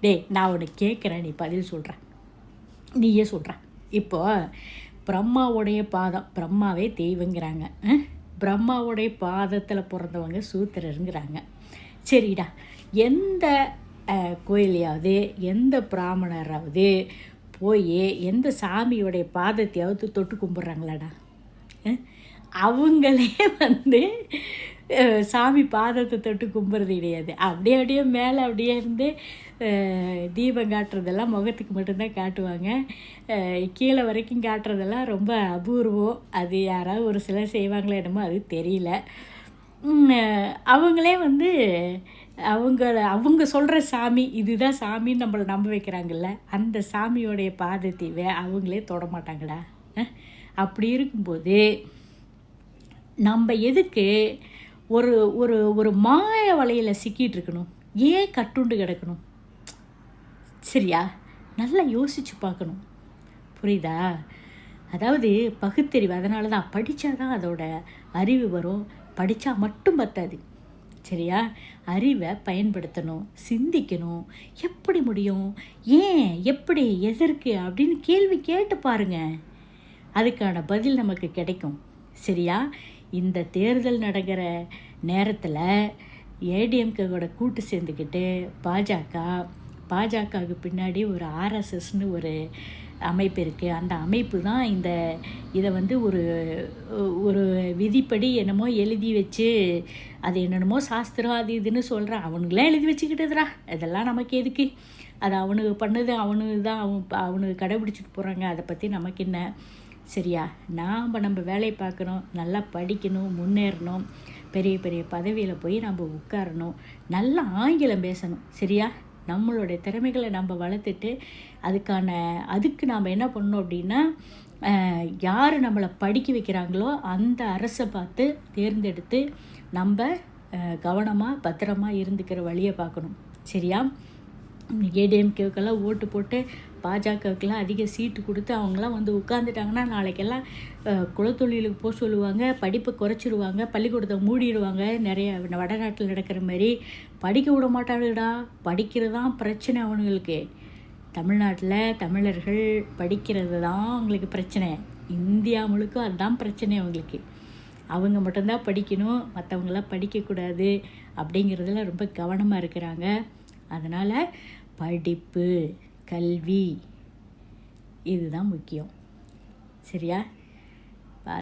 டேய் நான் உன்னை கேட்குறேன் நீ பதில் சொல்கிறேன் நீயே சொல்கிற இப்போ பிரம்மாவுடைய பாதம் பிரம்மாவே தெய்வங்கிறாங்க. பிரம்மாவுடைய பாதத்தில் பிறந்தவங்க சூத்திரருங்கிறாங்க. சரிடா. எந்த கோயிலையாவது எந்த பிராமணராவது போய் எந்த சாமியோடைய பாதத்தையாவது தொட்டு கும்பிட்றாங்களாடா? அவங்களே வந்து சாமி பாதத்தை தொட்டு கும்புறது கிடையாது. அப்படியே அப்படியே மேலே அப்படியே இருந்து தீபம் காட்டுறதெல்லாம் முகத்துக்கு மட்டும்தான் காட்டுவாங்க. கீழே வரைக்கும் காட்டுறதெல்லாம் ரொம்ப அபூர்வம் அது யாராவது ஒரு சிலர் செய்வாங்களோ என்னமோ அது தெரியல. அவங்களே வந்து அவங்க அவங்க சொல்கிற சாமி இதுதான் சாமின்னு நம்மளை நம்ப வைக்கிறாங்கல்ல அந்த சாமியோடைய பாதத்தை அவங்களே தொட மாட்டாங்கடா அப்படி இருக்கும்போது நம்ம எதுக்கு ஒரு ஒரு ஒரு மாய வலையில் சிக்கிட்டு இருக்கணும் ஏன் கட்டுண்டு கிடக்கணும்? சரியா? நல்லா யோசிச்சு பார்க்கணும். புரியுதா? அதாவது பகுத்தறிவு அதனால தான் படித்தா தான் அதோட அறிவு வரும். படித்தா மட்டும் பத்தாது. சரியா? அறிவை பயன்படுத்தணும் சிந்திக்கணும். எப்படி முடியும்? ஏன்? எப்படி? எதற்கு? அப்படின்னு கேள்வி கேட்டு பாருங்கள் அதுக்கான பதில் நமக்கு கிடைக்கும். சரியா? இந்த தேர்தல் நடக்கிற நேரத்தில் ஏடிஎம்கேவோட கூட்டு சேர்ந்துக்கிட்டு பாஜக பாஜகவுக்கு பின்னாடி ஒரு ஆர்எஸ்எஸ்னு ஒரு அமைப்பு இருக்குது அந்த அமைப்பு தான் இந்த இதை வந்து ஒரு ஒரு விதிப்படி என்னமோ எழுதி வச்சு அது என்னென்னமோ சாஸ்திரம் அது இதுன்னு சொல்கிறான் அவனுங்களே எழுதி வச்சுக்கிட்டுதுரா இதெல்லாம் நமக்கு எதுக்கு? அது அவனுக்கு பண்ணது அவனுக்கு தான் அவன் அவனுக்கு கடைபிடிச்சிட்டு போகிறாங்க அதை பற்றி நமக்கு என்ன? சரியா? நாம் நம்ம வேலையை பார்க்கணும் நல்லா படிக்கணும் முன்னேறணும் பெரிய பெரிய பதவியில் போய் நம்ம உட்காரணும் நல்லா ஆங்கிலம் பேசணும் சரியா? நம்மளுடைய திறமைகளை நம்ம வளர்த்துட்டு அதுக்கான அதுக்கு நாம் என்ன பண்ணணும் அப்படின்னா யார் நம்மளை படிக்க வைக்கிறாங்களோ அந்த அரசை பார்த்து தேர்ந்தெடுத்து நம்ம கவனமாக பத்திரமா இருந்துக்கிற வழியை பார்க்கணும் சரியா? ஏடிஎம்கேவுக்கெல்லாம் ஓட்டு போட்டு பாஜகவுக்கெல்லாம் அதிக சீட்டு கொடுத்து அவங்களாம் வந்து உட்காந்துட்டாங்கன்னா நாளைக்கெல்லாம் குலத்தொழிலுக்கு போக சொல்லுவாங்க படிப்பை குறைச்சிடுவாங்க பள்ளிக்கூடத்தை மூடிடுவாங்க நிறைய வடநாட்டில் நடக்கிற மாதிரி. படிக்க விட மாட்டானுடா படிக்கிறது தான் பிரச்சனை அவனுங்களுக்கு. தமிழ்நாட்டில் தமிழர்கள் படிக்கிறது தான் அவங்களுக்கு பிரச்சனை. இந்தியா முழுக்க அதுதான் பிரச்சனை அவங்களுக்கு. அவங்க மட்டும்தான் படிக்கணும் மற்றவங்களாம் படிக்கக்கூடாது அப்படிங்கிறதுல ரொம்ப கவனமாக இருக்கிறாங்க. அதனால் படிப்பு கல்வி இதுதான் முக்கியம். சரியா?